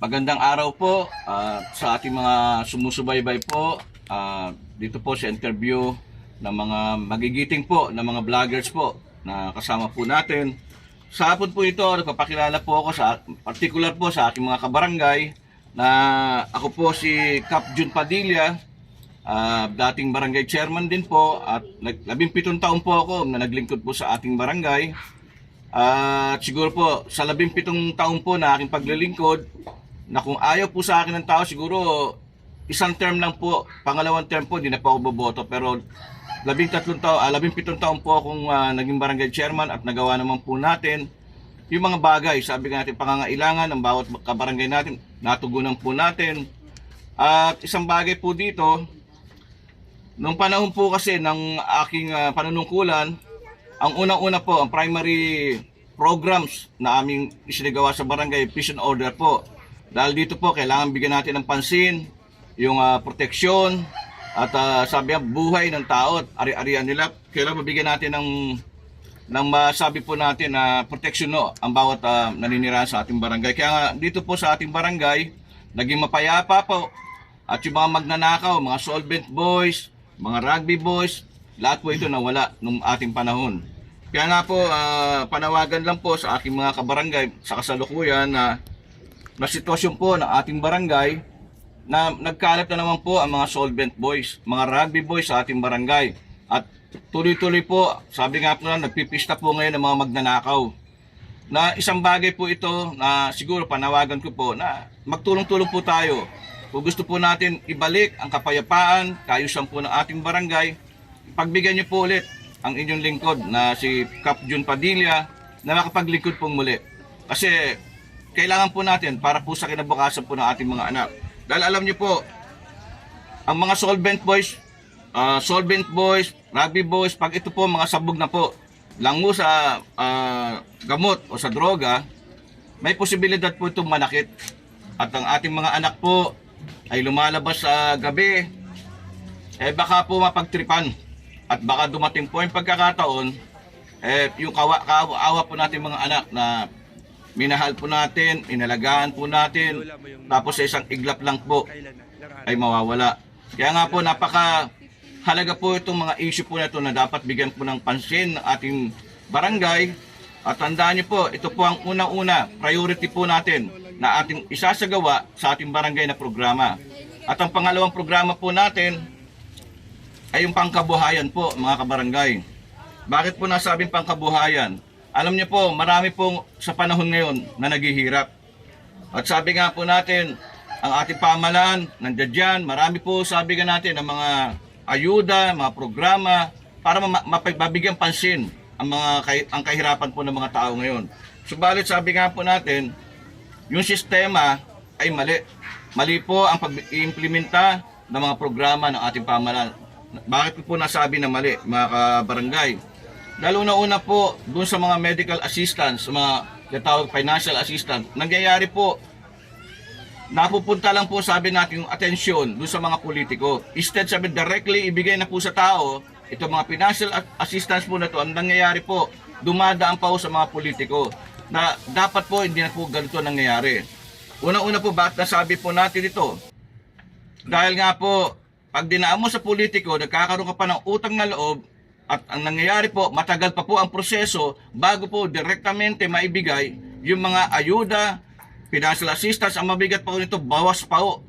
Magandang araw po ah, sa ating mga sumusubaybay po. Ah, dito po sa interview ng mga magigiting po ng mga vloggers po na kasama po natin. Sa hapon po ito, nagpapakilala po ako sa particular po sa aking mga kabarangay na ako po si Cap Jun Padilla, ah, dating barangay chairman din po at labing pitong taon po ako na naglingkod po sa ating barangay. At siguro po, sa labing pitong taon po na aking paglilingkod, na kung ayaw po sa akin ng tao, siguro isang term lang po, pangalawang term po, di na po ako boboto. Pero labing tatlong taon, ah, labing pitong taon po akong ah, naging barangay chairman at nagawa naman po natin yung mga bagay, sabi nga natin, pangangailangan ng bawat kabarangay natin, natugunan po natin. At isang bagay po dito, Nung panahon po kasi ng aking ah, panunungkulan, ang unang-una po, ang primary programs na aming isinagawa sa barangay, peace order po. Dahil dito po, kailangan bigyan natin ng pansin, yung ah, proteksyon, at ah, sabi nga, buhay ng tao at ari-arian nila. Kailangan mabigyan natin ng ng masabi po natin na proteksyon no, ang bawat ah, naninirahan sa ating barangay. Kaya nga, dito po sa ating barangay, naging mapayapa po. At yung mga magnanakaw, mga solvent boys, mga rugby boys, lahat po ito nawala nung ating panahon. Kaya nga po, ah, panawagan lang po sa aking mga kabarangay sa kasalukuyan na na sitwasyon po ng ating barangay na nagkalat na naman po ang mga solvent boys, mga rugby boys sa ating barangay. At tuloy-tuloy po, sabi nga po na, nagpipista po ngayon ng mga magnanakaw. Na isang bagay po ito na siguro panawagan ko po na magtulong-tulong po tayo. Kung gusto po natin ibalik ang kapayapaan, kayusan po ng ating barangay, pagbigyan niyo po ulit ang inyong lingkod na si Cap Jun Padilla na makapaglingkod pong muli. Kasi kailangan po natin para po sa kinabukasan po ng ating mga anak. Dahil alam niyo po, ang mga solvent boys, ah, solvent boys, rugby boys, pag ito po mga sabog na po, lango sa ah, gamot o sa droga, may posibilidad po itong manakit. At ang ating mga anak po ay lumalabas sa gabi, eh baka po mapagtripan. At baka dumating po yung pagkakataon, eh yung kawa, kaawa po natin mga anak na minahal po natin, inalagaan po natin, tapos sa isang iglap lang po ay mawawala. Kaya nga po napaka halaga po itong mga issue po na ito na dapat bigyan po ng pansin ng ating barangay. At tandaan niyo po, ito po ang unang-una, priority po natin na ating isasagawa sa ating barangay na programa. At ang pangalawang programa po natin ay yung pangkabuhayan po mga kabarangay. Bakit po nasabing pangkabuhayan? Alam niyo po, marami po sa panahon ngayon na naghihirap. At sabi nga po natin, ang ating pamalaan, nandiyan dyan, marami po sabi nga natin ng mga ayuda, mga programa, para ma- mapabigyan pansin ang mga ang kahirapan po ng mga tao ngayon. Subalit sabi nga po natin, yung sistema ay mali. Mali po ang pag-implementa ng mga programa ng ating pamalaan. Bakit ko po nasabi na mali, mga kabarangay? Lalo na una po, dun sa mga medical assistance, mga tinatawag financial assistance, nangyayari po, napupunta lang po sabi natin yung atensyon dun sa mga politiko. Instead sabi directly ibigay na po sa tao, ito mga financial assistance po na to, ang nangyayari po, dumadaan pa po sa mga politiko na dapat po hindi na po ganito nangyayari. Una-una po, bakit nasabi po natin ito? Dahil nga po, pag dinaan mo sa politiko, nagkakaroon ka pa ng utang na loob at ang nangyayari po, matagal pa po ang proseso bago po direktamente maibigay yung mga ayuda, financial assistance, ang mabigat pa po nito, bawas pa po.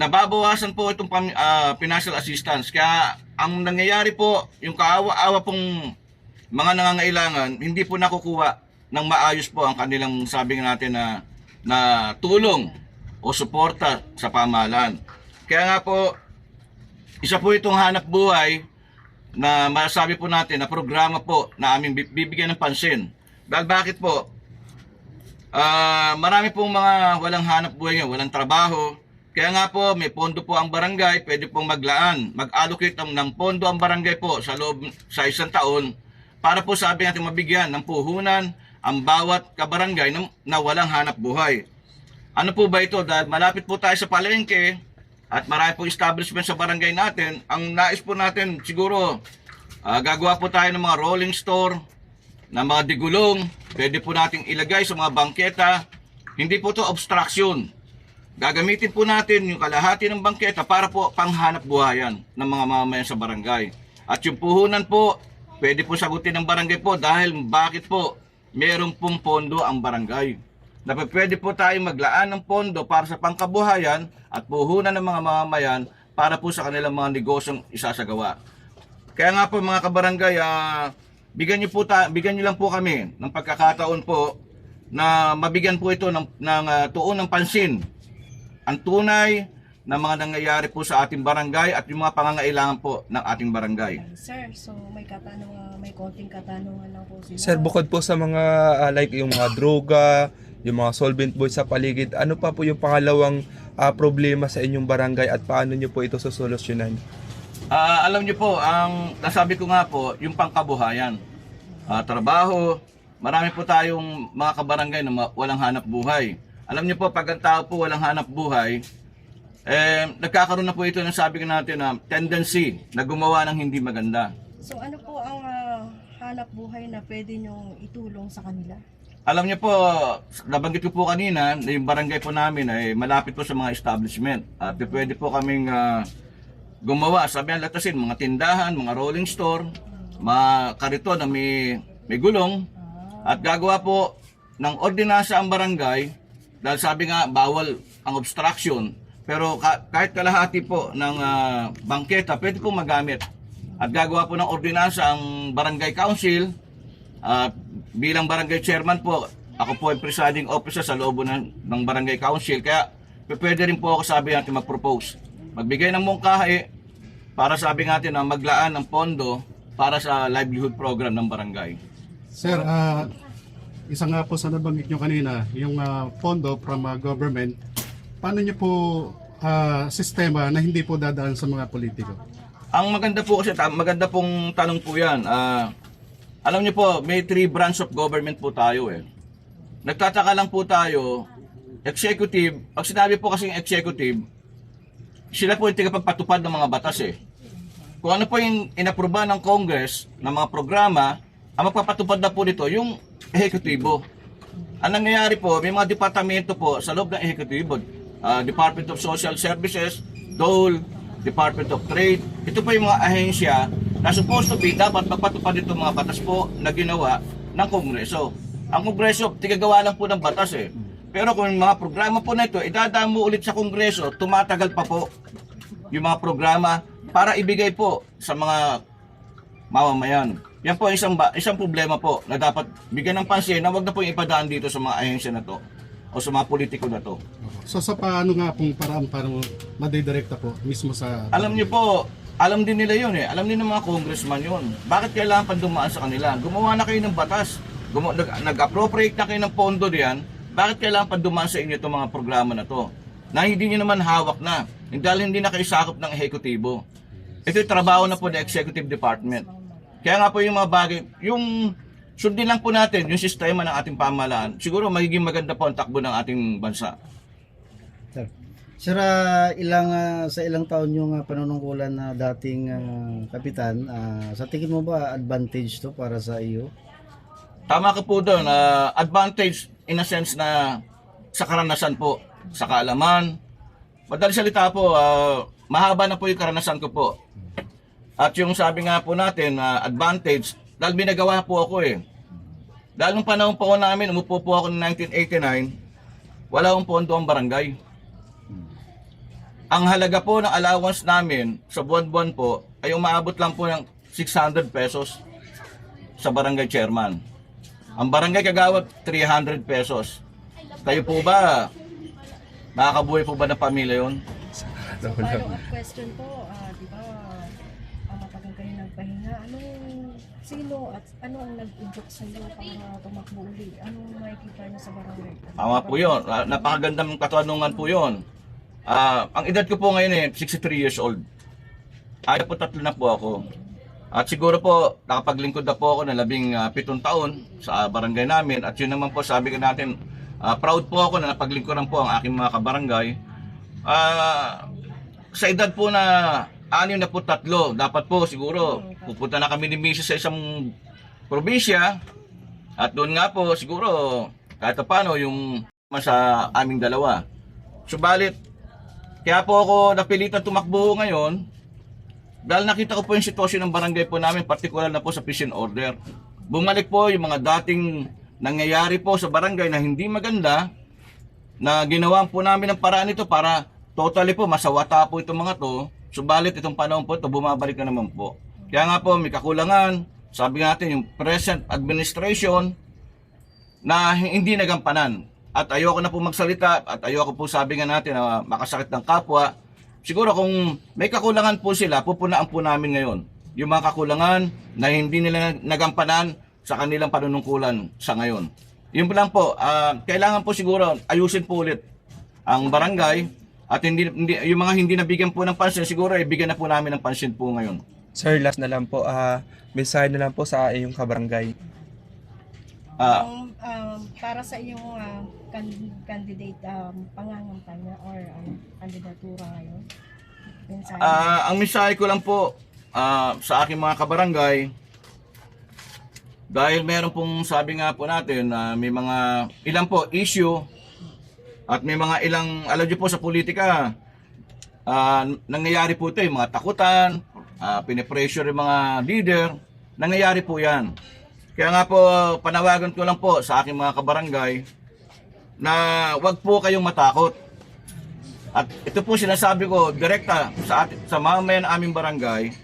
Nababawasan po itong ah, financial assistance. Kaya ang nangyayari po, yung kaawa-awa pong mga nangangailangan, hindi po nakukuha ng maayos po ang kanilang sabi natin na, na tulong o suporta sa pamahalaan. Kaya nga po, isa po itong hanap buhay na masabi po natin na programa po na aming bi- bibigyan ng pansin. Dahil bakit po? Ah, marami pong mga walang hanap buhay ngayon, walang trabaho. Kaya nga po, may pondo po ang barangay, pwede pong maglaan, mag-allocate ng pondo ang barangay po sa loob sa isang taon para po sabi natin mabigyan ng puhunan ang bawat kabarangay na, na walang hanap buhay. Ano po ba ito? Dahil malapit po tayo sa palengke at marami po establishment sa barangay natin, ang nais po natin siguro ah, gagawa po tayo ng mga rolling store, na mga digulong, pwede po nating ilagay sa mga bangketa Hindi po to obstruction. Gagamitin po natin yung kalahati ng bangketa para po panghanap buhayan ng mga mamamayan sa barangay. At yung puhunan po, pwede po sagutin ng barangay po dahil bakit po meron pong pondo ang barangay. Na pwede po tayong maglaan ng pondo para sa pangkabuhayan at puhunan ng mga mamamayan para po sa kanilang mga negosyong isasagawa. Kaya nga po mga kabarangay, ah, bigyan niyo po ta, bigyan niyo lang po kami ng pagkakataon po na mabigyan po ito ng, ng ah, tuon ng pansin ang tunay na mga nangyayari po sa ating barangay at yung mga pangangailangan po ng ating barangay. Sir, so may katanungan, may konting katanungan lang po sila. Sir, bukod po sa mga ah, like yung mga droga, yung mga solvent boys sa paligid, ano pa po yung pangalawang ah, problema sa inyong barangay at paano nyo po ito susolusyonan? Ah, alam niyo po, ang nasabi ko nga po, yung pangkabuhayan. Ah, trabaho, marami po tayong mga kabarangay na walang hanap buhay. Alam niyo po, pag ang tao po walang hanap buhay, eh, nagkakaroon na po ito ng sabi ko natin na tendency na gumawa ng hindi maganda. So ano po ang ah, hanap buhay na pwede nyong itulong sa kanila? Alam niyo po, nabanggit ko po kanina na yung barangay po namin ay malapit po sa mga establishment. At pwede po kaming ah, gumawa, sabi ang latasin, mga tindahan, mga rolling store, mga kariton na may, may gulong. At gagawa po ng ordinansa ang barangay dahil sabi nga bawal ang obstruction. Pero ka- kahit kalahati po ng ah, bangketa, pwede po magamit. At gagawa po ng ordinansa ang barangay council at bilang barangay chairman po, ako po ay presiding officer sa loob ng, ng barangay council. Kaya pwede rin po ako sabi natin mag-propose. Magbigay ng mungkahi para sabi natin na maglaan ng pondo para sa livelihood program ng barangay. Sir, ah, isa nga po sa nabanggit nyo kanina, yung ah, pondo from ah, government, paano nyo po ah, sistema na hindi po dadaan sa mga politiko? Ang maganda po kasi, maganda pong tanong po yan. Ah, alam niyo po, may three branch of government po tayo eh. Nagtataka lang po tayo, executive, pag sinabi po kasing executive, sila po yung tigapagpatupad ng mga batas eh. Kung ano po yung inaproba ng Congress ng mga programa, ang magpapatupad na po nito yung ehekutibo. Ang nangyayari po, may mga departamento po sa loob ng ehekutibo. Ah, Department of Social Services, DOLE, Department of Trade. Ito po yung mga ahensya na supposed to be dapat magpatupad ito mga batas po na ginawa ng Kongreso. Ang Kongreso, tigagawa lang po ng batas eh. Pero kung yung mga programa po na ito, idadamo ulit sa Kongreso, tumatagal pa po yung mga programa para ibigay po sa mga mamamayan. Yan po ang isang, ba- isang problema po na dapat bigyan ng pansin na wag na po yung ipadaan dito sa mga ahensya na to o sa mga politiko na to. So sa paano nga pong paraan para madidirekta po mismo sa... Alam niyo po, alam din nila yun eh. Alam din ng mga congressman yun. Bakit kailangan pa dumaan sa kanila? Gumawa na kayo ng batas. Gumawa, nag, nag-appropriate na kayo ng pondo diyan. Bakit kailangan pa dumaan sa inyo itong mga programa na to? Na hindi nyo naman hawak na. Dahil hindi na kayo ng ehekutibo. Ito yung trabaho na po ng executive department. Kaya nga po yung mga bagay, yung sundin lang po natin yung sistema ng ating pamahalaan, siguro magiging maganda po ang takbo ng ating bansa. Sir, ah, ilang ah, sa ilang taon yung ah, panunungkulan na dating ah, kapitan, ah, sa tingin mo ba advantage to para sa iyo? Tama ka po doon. ah, advantage in a sense na sa karanasan po, sa kaalaman. Madali salita po, ah, mahaba na po yung karanasan ko po. At yung sabi nga po natin, na advantage, dahil binagawa po ako eh. Dahil nung panahon po namin, umupo po ako noong 1989, wala akong pondo ang barangay. Ang halaga po ng allowance namin sa buwan-buwan po ay umaabot lang po ng 600 pesos sa barangay chairman. Ang barangay kagawad, 300 pesos. Kayo po ba, nakakabuhay po ba ng pamilya yon? So follow-up question po, ah, di ba, ah, matagal kayo nagpahinga. Anong, sino at ano ang nag-inject sa iyo para tumakbo uli? Anong makikita niyo sa barangay? Tama po yun. Ah, Napakagandang katanungan po yun. Ah, ang edad ko po ngayon eh, 63 years old. Ay po tatlo na po ako. At siguro po, nakapaglingkod na po ako ng labing ah, pitong taon sa barangay namin. At yun naman po, sabi ko natin, ah, proud po ako na napaglingkuran po ang aking mga kabarangay. Ah, sa edad po na anim na po tatlo, dapat po siguro pupunta na kami ni Mrs. sa isang probinsya. At doon nga po siguro kahit pa paano yung sa aming dalawa. Subalit, kaya po ako napilitan tumakbo ngayon dahil nakita ko po yung sitwasyon ng barangay po namin, partikular na po sa prison order. Bumalik po yung mga dating nangyayari po sa barangay na hindi maganda na ginawa po namin ng paraan ito para totally po masawata po itong mga to. Subalit itong panahon po ito bumabalik na naman po. Kaya nga po may kakulangan, sabi natin yung present administration na hindi nagampanan. At ayoko na po magsalita at ayoko po sabi nga natin na makasakit ng kapwa. Siguro kung may kakulangan po sila, pupunaan po namin ngayon. Yung mga kakulangan na hindi nila nagampanan sa kanilang panunungkulan sa ngayon. Yun po lang po, ah, kailangan po siguro ayusin po ulit ang barangay at hindi, hindi yung mga hindi nabigyan po ng pansin siguro ay bigyan na po namin ng pansin po ngayon. Sir, last na lang po, ah mensahe na lang po sa inyong kabarangay. Ah, Um, um, para sa iyong ah, candidate um, pangangampanya or um, kandidatura ngayon? Mensahe. Ah, ang mensahe ko lang po ah, sa aking mga kabarangay dahil meron pong sabi nga po natin na may mga ilang po issue at may mga ilang alam niyo po sa politika ah, nangyayari po ito yung mga takutan, uh, pinipressure yung mga leader, nangyayari po yan. Kaya nga po panawagan ko lang po sa aking mga kabarangay na wag po kayong matakot. At ito po sinasabi ko direkta sa atin, sa mamamayan ng aming barangay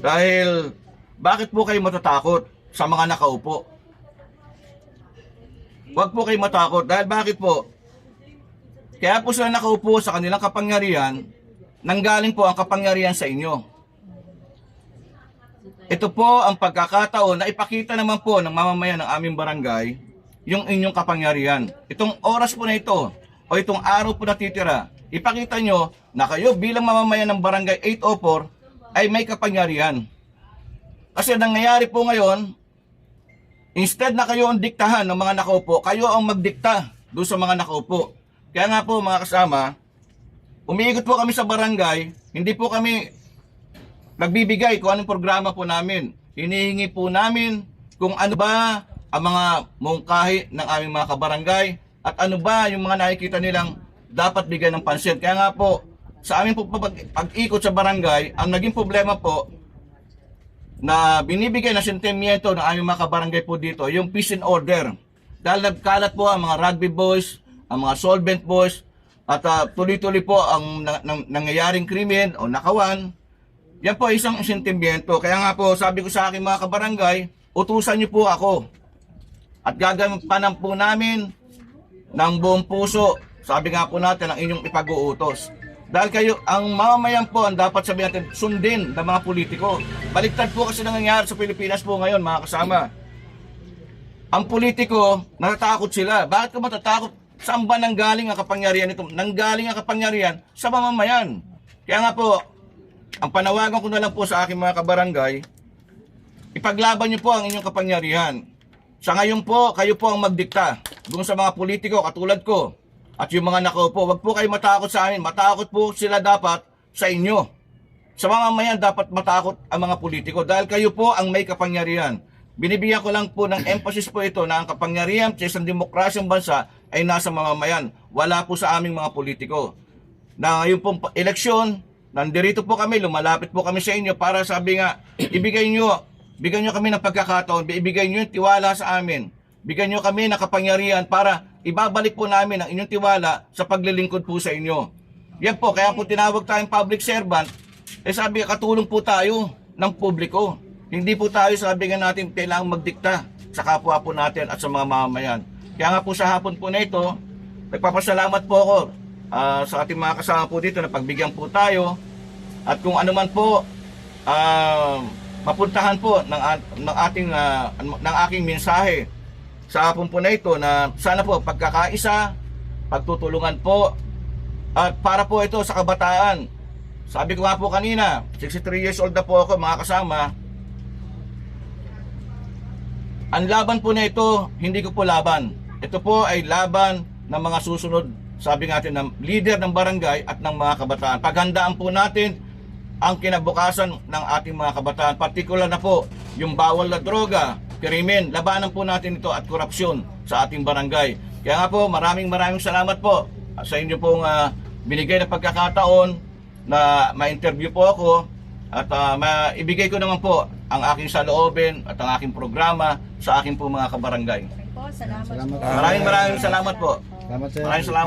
dahil bakit po kayo matatakot sa mga nakaupo? Huwag po kayo matakot dahil bakit po? Kaya po sila nakaupo sa kanilang kapangyarihan, nanggaling po ang kapangyarihan sa inyo. Ito po ang pagkakataon na ipakita naman po ng mamamayan ng aming barangay yung inyong kapangyarihan. Itong oras po na ito o itong araw po na titira, ipakita nyo na kayo bilang mamamayan ng barangay 804 ay may kapangyarihan. Kasi nangyayari po ngayon, instead na kayo ang diktahan ng mga nakaupo, kayo ang magdikta doon sa mga nakaupo. Kaya nga po mga kasama, umiikot po kami sa barangay, hindi po kami nagbibigay kung anong programa po namin. Hinihingi po namin kung ano ba ang mga mungkahi ng aming mga kabarangay at ano ba yung mga nakikita nilang dapat bigyan ng pansin. Kaya nga po, sa aming pag-ikot sa barangay, ang naging problema po na binibigay na sentimiento ng aming mga kabarangay po dito, yung peace and order. Dahil nagkalat po ang mga rugby boys, ang mga solvent boys, at ah, tuloy-tuloy po ang na- nang- nangyayaring krimen o nakawan, yan po isang sentimiento. Kaya nga po, sabi ko sa aking mga kabarangay, utusan niyo po ako. At gagampanan po namin ng buong puso. Sabi nga po natin, ang inyong ipag-uutos. Dahil kayo, ang mamamayan po, ang dapat sabihin natin, sundin ng mga politiko. Baliktad po kasi nangyayari sa Pilipinas po ngayon, mga kasama. Ang politiko, natatakot sila. Bakit ka matatakot? Saan ba nanggaling ang kapangyarihan nito? Nanggaling ang kapangyarihan sa mamamayan. Kaya nga po, ang panawagan ko na lang po sa aking mga kabarangay, ipaglaban niyo po ang inyong kapangyarihan. Sa ngayon po, kayo po ang magdikta doon sa mga politiko katulad ko at yung mga nakaupo. Huwag po kayo matakot sa amin. Matakot po sila dapat sa inyo. Sa mamamayan, dapat matakot ang mga politiko dahil kayo po ang may kapangyarihan. Binibigyan ko lang po ng emphasis po ito na ang kapangyarihan sa isang demokrasyang bansa ay nasa mamamayan. Wala po sa aming mga politiko. Na ngayon pong eleksyon, nandirito po kami, lumalapit po kami sa inyo para sabi nga, ibigay nyo, bigyan nyo kami ng pagkakataon, ibigay nyo yung tiwala sa amin. Bigyan nyo kami ng kapangyarihan para ibabalik po namin ang inyong tiwala sa paglilingkod po sa inyo. Yan po, kaya po tinawag tayong public servant, eh sabi, katulong po tayo ng publiko. Hindi po tayo sabi nga natin kailangang magdikta sa kapwa po natin at sa mga mamamayan. Kaya nga po sa hapon po na ito, nagpapasalamat po ako ah, sa ating mga kasama po dito na pagbigyan po tayo at kung ano man po ah, mapuntahan po ng, ng ating ah, ng aking mensahe sa hapon po na ito na sana po pagkakaisa, pagtutulungan po at para po ito sa kabataan. Sabi ko nga po kanina, 63 years old na po ako mga kasama. Ang laban po na ito, hindi ko po laban. Ito po ay laban ng mga susunod, sabi natin, ng leader ng barangay at ng mga kabataan. Paghandaan po natin ang kinabukasan ng ating mga kabataan. Partikular na po yung bawal na droga, krimen, labanan po natin ito at korupsyon sa ating barangay. Kaya nga po, maraming maraming salamat po sa inyo pong ah, binigay na pagkakataon na ma-interview po ako at ah, maibigay ko naman po ang aking saloobin at ang aking programa sa aking po mga kabarangay. Po, salamat, Salamat po. po. Maraming maraming salamat po. Salamat sir. Maraming salamat.